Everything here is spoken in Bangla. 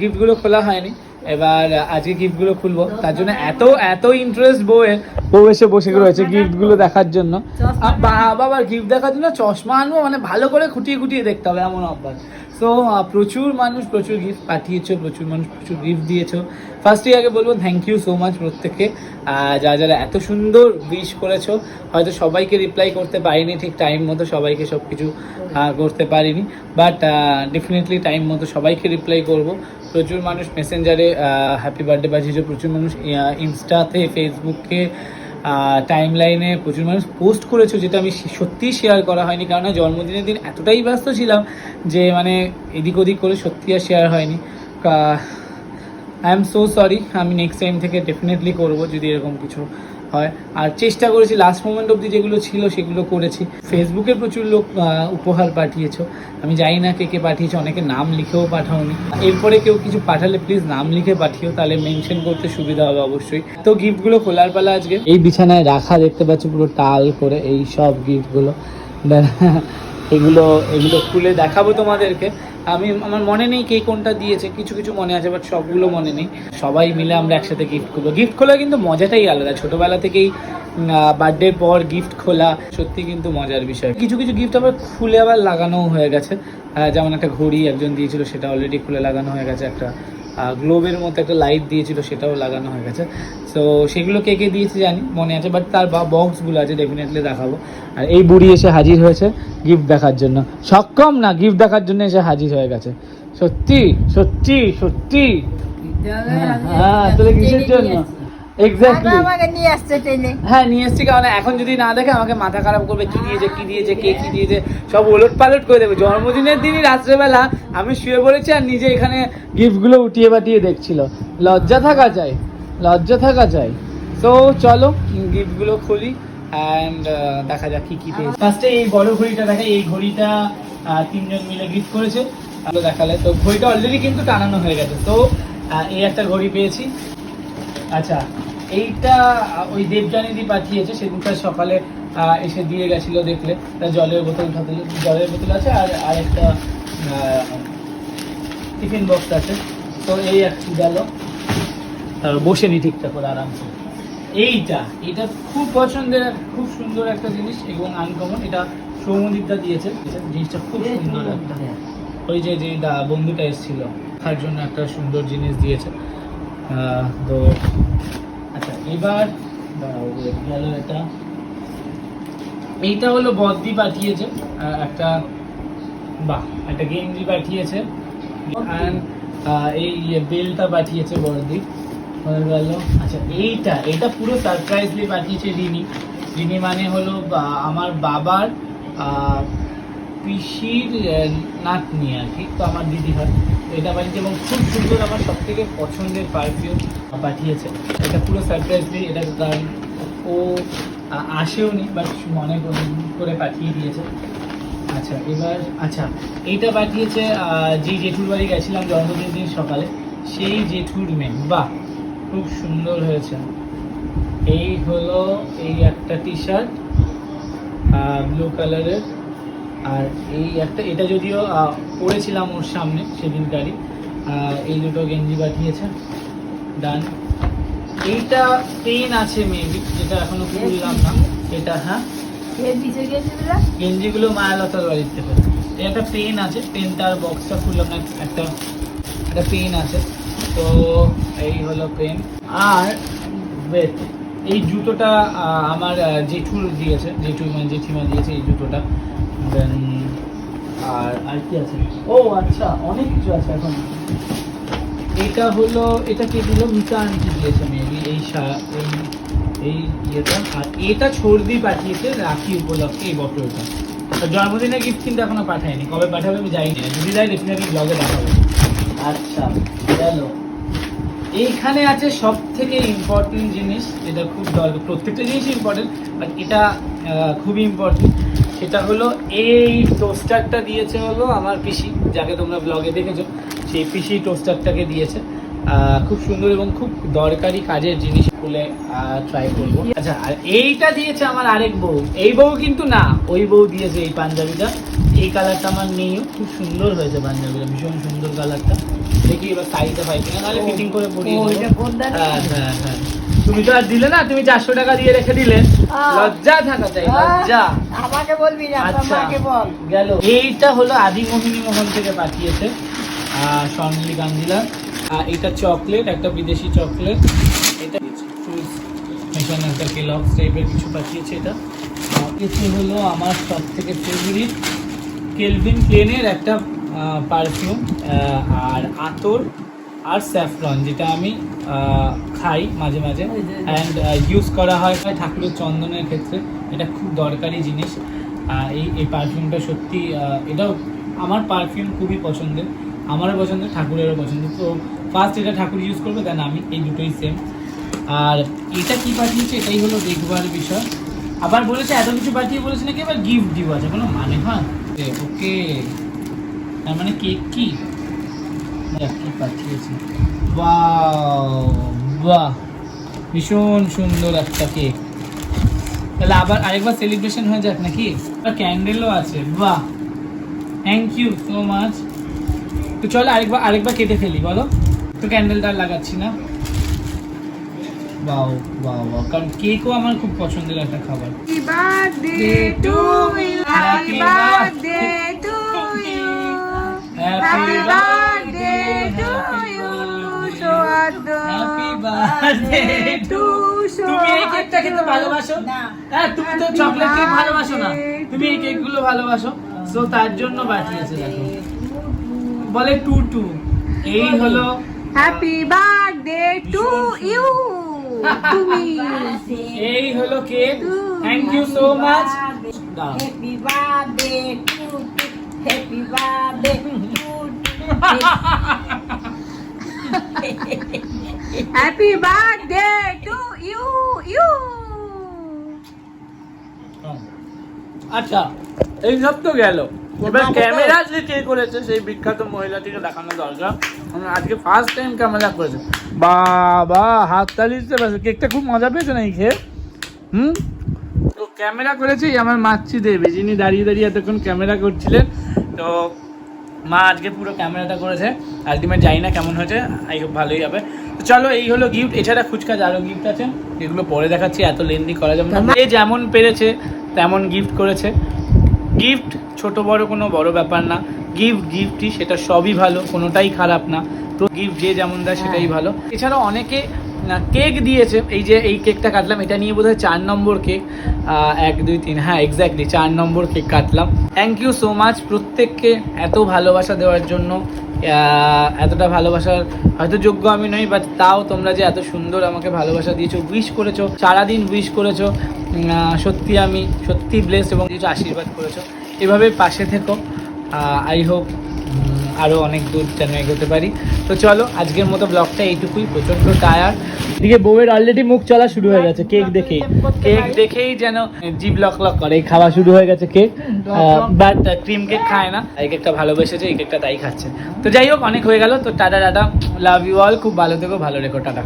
গিফটগুলো খোলা হয়নি। এবার আজকে গিফটগুলো খুলবো। তার জন্য এত এত ইন্টারেস্ট বউয়ের বউ এসে বসে রয়েছে গিফটগুলো দেখার জন্য। বাবার গিফট দেখার জন্য চশমা আনব মানে ভালো করে খুঁটিয়ে খুঁটিয়ে দেখতে হবে এমন অভ্যাস। সো প্রচুর মানুষ প্রচুর গিফট পাঠিয়েছো প্রচুর মানুষ প্রচুর গিফট দিয়েছ। ফার্স্টে আগে বলব থ্যাংক ইউ সো মাচ প্রত্যেককে। আহ, যারা যারা এত সুন্দর উইশ করেছ হয়তো সবাইকে রিপ্লাই করতে পারিনি ঠিক টাইম মতো সবাইকে সব কিছু করতে পারিনি। বাট ডেফিনেটলি টাইম মতো সবাইকে রিপ্লাই করব। প্রচুর মানুষ মেসেঞ্জারে হ্যাপি বার্থডে পাঠিয়েছে প্রচুর মানুষ ইনস্টাতে ফেসবুকে টাইম লাইনে প্রচুর মানুষ পোস্ট করেছ যেটা আমি সত্যিই শেয়ার করা হয়নি। কারণ জন্মদিনের দিন এতটাই ব্যস্ত ছিলাম যে মানে এদিক ওদিক করে সত্যি আর শেয়ার হয়নি। আই এম সো সরি আমি নেক্সট টাইম থেকে ডেফিনেটলি করব যদি এরকম কিছু হয়। আর চেষ্টা করেছি লাস্ট মোমেন্ট অবধি যেগুলো ছিল সেগুলো করেছি। ফেসবুকে প্রচুর লোক উপহার পাঠিয়েছ। আমি জানি না কে কে পাঠিয়েছো, অনেকে নাম লিখেও পাঠাওনি। এরপরে কেউ কিছু পাঠালে প্লিজ নাম লিখে পাঠিও, তাহলে মেনশন করতে সুবিধা হবে অবশ্যই। তো গিফটগুলো খোলার পালা আজকে। এই বিছানায় রাখা দেখতে পাচ্ছি পুরো টাল করে, এই সব গিফটগুলো এগুলো এগুলো খুলে দেখাবো তোমাদেরকে। আমি, আমার মনে নেই কে কোনটা দিয়েছে, কিছু কিছু মনে আছে বাট সবগুলো মনে নেই। সবাই মিলে আমরা একসাথে গিফট করব। গিফট খোলা কিন্তু মজাটাই আলাদা। ছোটবেলা থেকেই বার্থডের পর গিফট খোলা, সত্যি কিন্তু মজার বিষয়। কিছু কিছু গিফট আবার খুলে আবার লাগানোও হয়ে গেছে। যেমন একটা ঘড়ি একজন দিয়েছিল, সেটা অলরেডি খুলে লাগানো হয়ে গেছে একটা গ্লোবের মতো একটা লাইট দিয়েছিল সেটাও লাগানো হয়ে গেছে। সো সেগুলো কে কে দিয়েছে জানি মনে আছে বাট তার বা বক্সগুলো আছে ডেফিনেটলি দেখাবো। আর এই বুড়ি এসে হাজির হয়েছে গিফট দেখার জন্য। সক্ষম না গিফট দেখার জন্য এসে হাজির হয়ে গেছে। সত্যি সত্যি সত্যি। হ্যাঁ, হ্যাঁ তাহলে কিসের জন্য? এক্স্যাক্টলি আমাকে নিয়ে আসছে ট্রেনে। হ্যাঁ নিয়ে এসছি কারণ এখন যদি না দেখে আমাকে মাথা খারাপ করবে কি দিয়েছে কি দিয়েছে কে কি দিয়েছে সব ওলট পালট করে দেবে। জন্মদিনের দিনই রাত্রেবেলা আমি শুয়ে পড়েছি আর নিজে এখানে গিফটগুলো উঠিয়ে দেখছিল। লজ্জা থাকা চাই লজ্জা থাকা চাই। তো চলো গিফটগুলো খুলি অ্যান্ড দেখা যাক কি কি পেয়েছে। ফার্স্টে এই বড় ঘড়িটা দেখা এই ঘড়িটা তিনজন মিলে গিফট করেছে। আলো দেখালে। তো ঘড়িটা অলরেডি কিন্তু টানানো হয়ে গেছে। তো এই একটা ঘড়ি পেয়েছি। আচ্ছা এইটা ওই দেবজানিদি পাঠিয়েছে সেদিনটা সকালে এসে দিয়ে গেছিল দেখলে। তার জলের বোতল জলের বোতল আছে আর আর একটা টিফিন বক্স আছে। তো এই একটু গেল। তারপর বসে নি ঠিকঠাক করে আরামসে। এইটা এটা খুব পছন্দের খুব সুন্দর একটা জিনিস এবং আনকমন এটা সৌমদীপটা দিয়েছে। জিনিসটা খুব সুন্দর একটা। ওই যে যে বন্ধুটা এসেছিল তার জন্য একটা সুন্দর জিনিস দিয়েছে। তো আচ্ছা এবার গেল এটা। এইটা হলো বদ্দি পাঠিয়েছে একটা বাহ একটা গেঞ্জি পাঠিয়েছে। আহ, এই ইয়ে বেলটা পাঠিয়েছে বড়দি হয়ে গেল। আচ্ছা এইটা এটা পুরো সারপ্রাইজলি পাঠিয়েছে রিনি রিনি মানে হলো আমার বাবার পিসির আহ, নাতনি আর কি তো আমার দিদি হয়। এটা পাঠিয়েছে এবং খুব সুন্দর আমার সব থেকে পছন্দের পারফিউম পাঠিয়েছে। এটা পুরো সারপ্রাইজলি এটা কারণ ও আসেও নি বাট মনে করে- পাঠিয়ে দিয়েছে। আচ্ছা এবার আচ্ছা এইটা পাঠিয়েছে যে জেঠুর বাড়ি গেছিলাম জন্মদিন দিন সকালে সেই জেঠুর মেয়ে। বাহ খুব সুন্দর হয়েছে। এই হলো এই একটা টি শার্ট ব্লু কালারের আর এই একটা এটা যদিও আহ, পরেছিলাম ওর সামনে সেদিনকারই এই দুটো গেঞ্জি পাঠিয়েছে। ডান এইটা পেন আছে মেবি যেটা এখনও খুললাম না। এটা হ্যাঁ। গেঞ্জিগুলো মায়ালতার বাড়ির থেকে। একটা পেন আছে পেনটার বক্সটা খুললাম না একটা একটা পেন আছে। তো এই হলো পেন আর wait, এই জুতোটা আমার জেঠুর দিয়েছে, জেঠু মানে জেঠিমা দিয়েছে এই জুতোটা। দেন আর আর কি আছে? ও আচ্ছা অনেক কিছু আছে এখন। এটা হলো, এটা কে দিল? মিতা আন্টি দিয়েছে মেবি এই এই এই ইয়েটা। আর এটা ছর্দি পাঠিয়েছে রাখি উপলক্ষে এই বটলটা। জন্মদিনের গিফট কিন্তু এখনও পাঠায়নি। কবে পাঠাবে আমি যাই না। যদি যাই ডেফিনেটলি ব্লগে দেখাবো। আচ্ছা গেল। এইখানে আছে সব থেকে ইম্পর্টেন্ট জিনিস, যেটা খুব দরকার। প্রত্যেকটা জিনিস ইম্পর্টেন্ট বাট এটা খুবই ইম্পর্টেন্ট সেটা হলো, এই টোস্টারটা দিয়েছে হলো আমার পিসি, যাকে তোমরা ব্লগে দেখেছ, সেই পিসি টোস্টারটাকে দিয়েছে। খুব সুন্দর এবং খুব দরকারি কাজের জিনিস খুলে ট্রাই করব। আচ্ছা আর এইটা দিয়েছে আমার আরেক বউ। এই বউ কিন্তু না, ওই বউ দিয়েছে এই পাঞ্জাবিটা। এই কালারটা আমার নেই, খুব সুন্দর হয়েছে পাঞ্জাবিটা, ভীষণ সুন্দর কালারটা দেখি এবার সাইজে হয় কিনা নাহলে ফিটিং করে নেই? হ্যাঁ হ্যাঁ হ্যাঁ। তুমি তো আর দিলে না তুমি চারশো টাকা দিয়ে রেখে দিলে। লজ্জা থাকা চাই লজ্জা। আমাকে বলবি না আচ্ছা বল। গেল। এইটা হলো আদি মোহিনী মোহন থেকে পাঠিয়েছে স্বর্ণালী গান্ধীলা আর এটা চকলেট একটা বিদেশি চকলেট। এটা ফ্রুটস মেশানো একটা কেলক্স টাইপের কিছু পাঠিয়েছে এটা। আর কিছু হলো আমার সব থেকে ফেভারিট কেলভিন প্লেনের একটা পারফিউম আর আতর আর স্যাফরন যেটা আমি খাই মাঝে মাঝে। অ্যান্ড ইউজ করা হয় প্রায় ঠাকুরের চন্দনের ক্ষেত্রে। এটা খুব দরকারি জিনিস। এই এই পারফিউমটা সত্যি এটাও আমার পারফিউম খুবই পছন্দের। আমারও পছন্দের ঠাকুরেরও পছন্দ। তো ফার্স্ট এটা ঠাকুর ইউজ করবে দেন আমি এই দুটোই সেম আর এটা কি পাঠিয়েছে এটাই হলো দেখবার বিষয়। আবার বলেছে এত কিছু পাঠিয়ে বলেছে নাকি? এবার গিফট দিব আছে। কোনো মানে হয়? ওকে তার মানে কেক কি? কি পাঠিয়েছে। বাহ বাহ। ভীষণ সুন্দর একটা কেক। তাহলে আবার আরেকবার সেলিব্রেশন হয়ে যাক নাকি? ক্যান্ডেলও আছে বাহ। থ্যাংক ইউ সো মাচ তো চলো আরেকবার আরেকবার কেটে ফেলি বলো। তো ক্যান্ডেলটা আর লাগাচ্ছি না। বাও বাও বাও কারণ কেকও আমার খুব পছন্দের একটা খাবার। তুমি এই কেকটা খেতে ভালোবাসো? হ্যাঁ তুমি তো চকলেট কেক ভালোবাসো না। তুমি এই কেকগুলো ভালোবাসো। সো তার জন্য দেখো। বলে টু টু এই হলো হ্যাপি বার্থডে টু ইউ তুমি। এই হলো cake. Thank you so much happy birthday to happy birthday to happy birthday to you you আচ্ছা এই সব তো গেল। এবার ক্যামেরা যে কে করেছে সেই বিখ্যাত মহিলাটিকে দেখানো দরকার। আজকে ফার্স্ট টাইম ক্যামেরা করেছে। বাবা হাত তালিতে বাসে। কেকটা খুব মজা পেয়েছে না এই খেয়ে? হুম? তো ক্যামেরা করেছি আমার মাতৃ দেবী যিনি দাঁড়িয়ে দাঁড়িয়ে এতক্ষণ ক্যামেরা করছিলেন। তো মা আজকে পুরো ক্যামেরাটা করেছে। আলটিমেট জানি না কেমন হয়েছে আই হোপ ভালোই হবে। তো চলো এই হলো গিফট এছাড়া ফুচকা আরও গিফট আছে এগুলো পরে দেখাচ্ছি এত লেন্দি করা যাবে না। যে যেমন পেরেছে তেমন গিফট করেছে। গিফট ছোট বড় কোনো বড় ব্যাপার না। গিফট গিফটই সেটা সবই ভালো কোনোটাই খারাপ না। তো গিফট যে যেমন দেয় সেটাই ভালো। এছাড়া অনেকে কেক দিয়েছে, এই যে এই কেকটা কাটলাম, এটা নিয়ে বোধহয় চার নম্বর কেক। এক, দুই, তিন হ্যাঁ এক্স্যাক্টলি চার নম্বর কেক কাটলাম। থ্যাংক ইউ সো মাচ প্রত্যেককে এত ভালোবাসা দেওয়ার জন্য। এতটা ভালোবাসার হয়তো যোগ্য আমি নই বাট তাও তোমরা যে এত সুন্দর আমাকে ভালোবাসা দিয়েছ উইশ করেছ, সারাদিন উইশ করেছ সত্যি আমি সত্যি ব্লেস এবং কিছু আশীর্বাদ করেছ। এভাবে পাশে থেকো। আই হোপ আরও অনেক দূর যেন এগোতে পারি। তো চলো আজকের মতো ব্লগটা এইটুকুই। প্রচণ্ড টায়ার এদিকে বউয়ের অলরেডি মুখ চলা শুরু হয়ে গেছে কেক দেখেই। কেক দেখেই যেন জিভ লক লক করে খাওয়া শুরু হয়ে গেছে কেক বাট ক্রিম কেক খায় না। এই কেকটা ভালোবেসেছে এই কেকটা তাই খাচ্ছে। তো যাই হোক অনেক হয়ে গেল। তো tata tata. Love you all খুব ভালো থেকো ভালো রেখো টাটা।